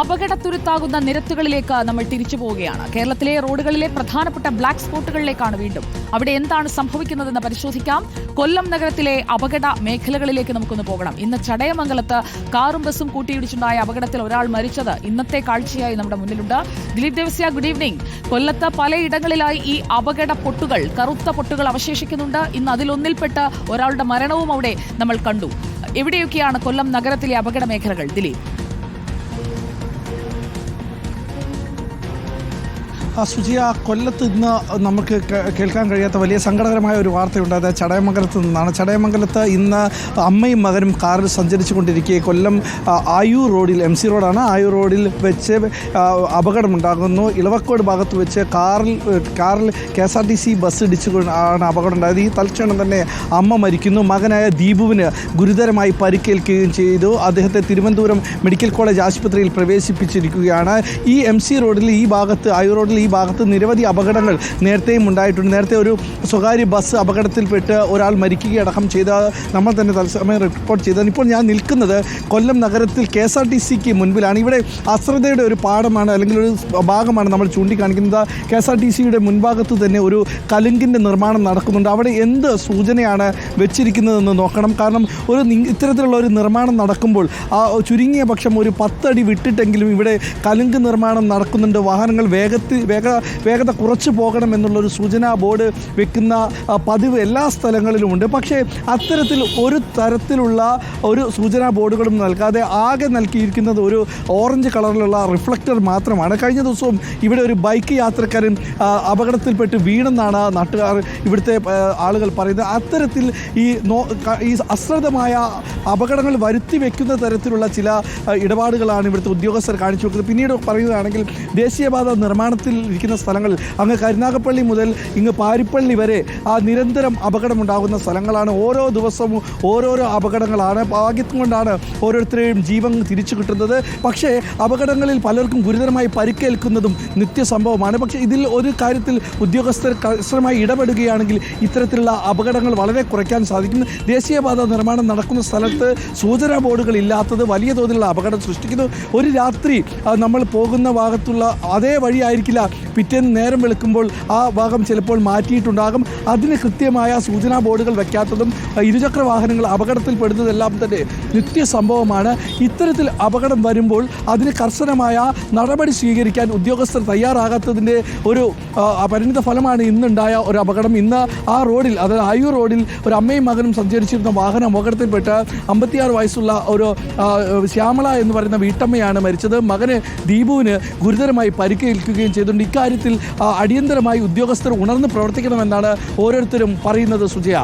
അപകടത്തുരുത്താകുന്ന നിരത്തുകളിലേക്ക് നമ്മൾ തിരിച്ചു പോവുകയാണ്. കേരളത്തിലെ റോഡുകളിലെ പ്രധാനപ്പെട്ട ബ്ലാക്ക് സ്പോട്ടുകളിലേക്കാണ് വീണ്ടും. അവിടെ എന്താണ് സംഭവിക്കുന്നതെന്ന് പരിശോധിക്കാം. കൊല്ലം നഗരത്തിലെ അപകട മേഖലകളിലേക്ക് നമുക്കൊന്ന് പോകണം. ഇന്ന് ചടയമംഗലത്ത് കാറും ബസ്സും കൂട്ടിയിടിച്ചുണ്ടായ അപകടത്തിൽ ഒരാൾ മരിച്ചത് ഇന്നത്തെ കാഴ്ചയായി നമ്മുടെ മുന്നിലുണ്ട്. ദിലീപ് ദേവസ്യ ഗുഡ് ഈവനിംഗ് കൊല്ലത്ത് പലയിടങ്ങളിലായി ഈ അപകട പൊട്ടുകൾ കറുത്ത പൊട്ടുകൾ അവശേഷിക്കുന്നുണ്ട്. ഇന്ന് അതിലൊന്നിൽപ്പെട്ട് ഒരാളുടെ മരണവും അവിടെ നമ്മൾ കണ്ടു. എവിടെയൊക്കെയാണ് കൊല്ലം നഗരത്തിലെ അപകട മേഖലകൾ? ദിലീപ്. സുജിയ കൊല്ലത്ത് ഇന്ന് നമുക്ക് കേൾക്കാൻ കഴിയാത്ത വലിയ സങ്കടകരമായ ഒരു വാർത്തയുണ്ട്. അത് ചടയമംഗലത്ത് നിന്നാണ്. ചടയമംഗലത്ത് ഇന്ന് അമ്മയും മകനും കാറിൽ സഞ്ചരിച്ചു കൊണ്ടിരിക്കെ കൊല്ലം ആയൂർ റോഡിൽ എം സി റോഡാണ്. ആയൂർ റോഡിൽ വെച്ച് അപകടമുണ്ടാകുന്നു. ഇളവക്കോട് ഭാഗത്ത് വെച്ച് കാറിൽ കാറിൽ K S R T C bus ഇടിച്ചു ആണ് അപകടം ഉണ്ടായത് ഈ തൽക്ഷണം തന്നെ അമ്മ മരിക്കുന്നു. മകനായ ദീപുവിന് ഗുരുതരമായി പരിക്കേൽക്കുകയും ചെയ്തു. അദ്ദേഹത്തെ തിരുവനന്തപുരം മെഡിക്കൽ കോളേജ് ആശുപത്രിയിൽ പ്രവേശിപ്പിച്ചിരിക്കുകയാണ്. ഈ എം സി റോഡിൽ ഈ ഭാഗത്ത് ആയൂർ റോഡിൽ ഭാഗത്ത് നിരവധി അപകടങ്ങൾ നേരത്തെയും ഉണ്ടായിട്ടുണ്ട്. നേരത്തെ ഒരു സ്വകാര്യ ബസ് അപകടത്തിൽപ്പെട്ട് ഒരാൾ മരിക്കുകയടക്കം ചെയ്ത നമ്മൾ തന്നെ തത്സമയം റിപ്പോർട്ട് ചെയ്തത് ഇപ്പോൾ ഞാൻ നിൽക്കുന്നത് കൊല്ലം നഗരത്തിൽ കെ എസ് ആർ ടി സിക്ക് മുൻപിലാണ്. ഇവിടെ അശ്രദ്ധയുടെ ഒരു പാഠമാണ് അല്ലെങ്കിൽ ഒരു ഭാഗമാണ് നമ്മൾ ചൂണ്ടിക്കാണിക്കുന്നത്. കെ എസ് ആർ ടി സിയുടെ മുൻഭാഗത്ത് തന്നെ ഒരു കലുങ്കിന്റെ നിർമ്മാണം നടക്കുന്നുണ്ട്. അവിടെ എന്ത് സൂചനയാണ് വെച്ചിരിക്കുന്നതെന്ന് നോക്കണം. കാരണം ഒരു ഇത്തരത്തിലുള്ള ഒരു നിർമ്മാണം നടക്കുമ്പോൾ ആ ചുരുങ്ങിയ പക്ഷം ഒരു പത്തടി വിട്ടിട്ടെങ്കിലും ഇവിടെ കലുങ്ക് നിർമ്മാണം നടക്കുന്നുണ്ട്. വാഹനങ്ങൾ വേഗത്തിൽ വേഗ വേഗത കുറച്ച് പോകണം എന്നുള്ളൊരു സൂചനാ ബോർഡ് വെക്കുന്ന പതിവ് എല്ലാ സ്ഥലങ്ങളിലുമുണ്ട്. പക്ഷേ അത്തരത്തിൽ ഒരു തരത്തിലുള്ള ഒരു സൂചനാ ബോർഡുകളും നൽകാതെ ആകെ നൽകിയിരിക്കുന്നത് ഒരു ഓറഞ്ച് കളറിലുള്ള റിഫ്ലക്ടർ മാത്രമാണ്. കഴിഞ്ഞ ദിവസവും ഇവിടെ ഒരു ബൈക്ക് യാത്രക്കാരൻ അപകടത്തിൽപ്പെട്ട് വീണെന്നാണ് നാട്ടുകാർ ഇവിടുത്തെ ആളുകൾ പറയുന്നത്. അത്തരത്തിൽ ഈ നോ ഈ അശ്രദ്ധമായ അപകടങ്ങൾ വരുത്തി വെക്കുന്ന തരത്തിലുള്ള ചില ഇടപാടുകളാണ് ഇവിടുത്തെ ഉദ്യോഗസ്ഥർ കാണിച്ചു വെക്കുന്നത്. പിന്നീട് പറയുകയാണെങ്കിൽ ദേശീയപാത നിർമ്മാണത്തിൽ ഇരിക്കുന്ന സ്ഥലങ്ങളിൽ അങ്ങ് കരുനാഗപ്പള്ളി മുതൽ ഇങ്ങ് പാരിപ്പള്ളി വരെ ആ നിരന്തരം അപകടമുണ്ടാകുന്ന സ്ഥലങ്ങളാണ്. ഓരോ ദിവസവും ഓരോരോ അപകടങ്ങളാണ്. ഭാഗ്യത്തും കൊണ്ടാണ് ഓരോരുത്തരെയും ജീവൻ തിരിച്ചു കിട്ടുന്നത്. പക്ഷേ അപകടങ്ങളിൽ പലർക്കും ഗുരുതരമായി പരിക്കേൽക്കുന്നതും നിത്യസംഭവമാണ്. പക്ഷേ ഇതിൽ ഒരു കാര്യത്തിൽ ഉദ്യോഗസ്ഥർ കർശനമായി ഇടപെടുകയാണെങ്കിൽ ഇത്തരത്തിലുള്ള അപകടങ്ങൾ വളരെ കുറയ്ക്കാൻ സാധിക്കും. ദേശീയപാത നിർമ്മാണം നടക്കുന്ന സ്ഥലത്ത് സൂചനാ ബോർഡുകൾ ഇല്ലാത്തത് വലിയ തോതിലുള്ള അപകടം സൃഷ്ടിക്കുന്നു. ഒരു രാത്രി നമ്മൾ പോകുന്ന ഭാഗത്തുള്ള അതേ വഴിയായിരിക്കില്ല പിറ്റേന്ന് നേരം വെളുക്കുമ്പോൾ ആ ഭാഗം ചിലപ്പോൾ മാറ്റിയിട്ടുണ്ടാകും. അതിന് കൃത്യമായ സൂചനാ ബോർഡുകൾ വയ്ക്കാത്തതും ഇരുചക്ര വാഹനങ്ങൾ അപകടത്തിൽപ്പെടുന്നതെല്ലാം തന്നെ നിത്യസംഭവമാണ്. ഇത്തരത്തിൽ അപകടം വരുമ്പോൾ അതിന് കർശനമായ നടപടി സ്വീകരിക്കാൻ ഉദ്യോഗസ്ഥർ തയ്യാറാകാത്തതിന്റെ ഒരു പരിണിത ഫലമാണ് ഇന്നുണ്ടായ ഒരു അപകടം. ഇന്ന് ആ റോഡിൽ അതായത് ആയൂർ റോഡിൽ ഒരു അമ്മയും മകനും സഞ്ചരിച്ചിരുന്ന വാഹനം അപകടത്തിൽപ്പെട്ട് അമ്പത്തിയാറ് വയസ്സുള്ള ഒരു ശ്യാമള എന്ന് പറയുന്ന വീട്ടമ്മയാണ് മരിച്ചത്. മകന് ദീപുവിന് ഗുരുതരമായി പരിക്കേൽക്കുകയും ചെയ്തിട്ടുണ്ട് ഇക്കാര്യത്തിൽ അടിയന്തരമായി ഉദ്യോഗസ്ഥർ ഉണർന്ന് പ്രവർത്തിക്കണമെന്നാണ് ഓരോരുത്തരും പറയുന്നത് സുജയ.